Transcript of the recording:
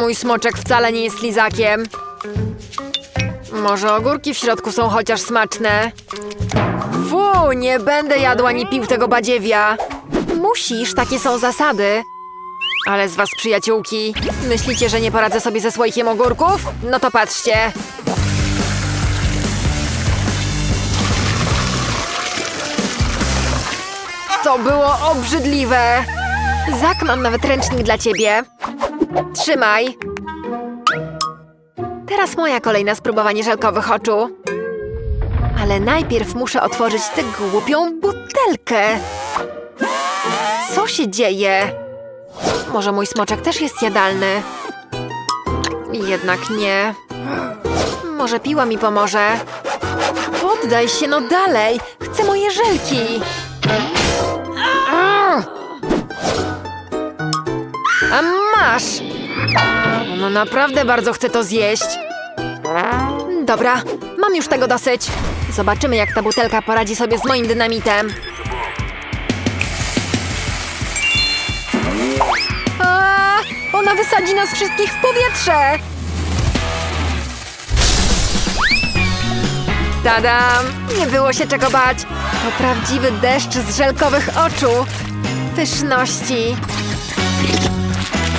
Mój smoczek wcale nie jest lizakiem. Może ogórki w środku są chociaż smaczne? Fu, nie będę jadła ani pił tego badziewia. Musisz, takie są zasady. Ale z was przyjaciółki, myślicie, że nie poradzę sobie ze słoikiem ogórków? No to patrzcie. To było obrzydliwe. Zak, mam nawet ręcznik dla ciebie. Trzymaj. Teraz moja kolej na spróbowanie żelkowych oczu. Ale najpierw muszę otworzyć tę głupią butelkę. Co się dzieje? Może mój smoczek też jest jadalny? Jednak nie. Może piła mi pomoże. Poddaj się no dalej. Chcę moje żelki. A masz! No naprawdę bardzo chcę to zjeść. Dobra, mam już tego dosyć. Zobaczymy, jak ta butelka poradzi sobie z moim dynamitem. A, ona wysadzi nas wszystkich w powietrze! Tadam! Nie było się czego bać. To prawdziwy deszcz z żelkowych oczu. Pyszności.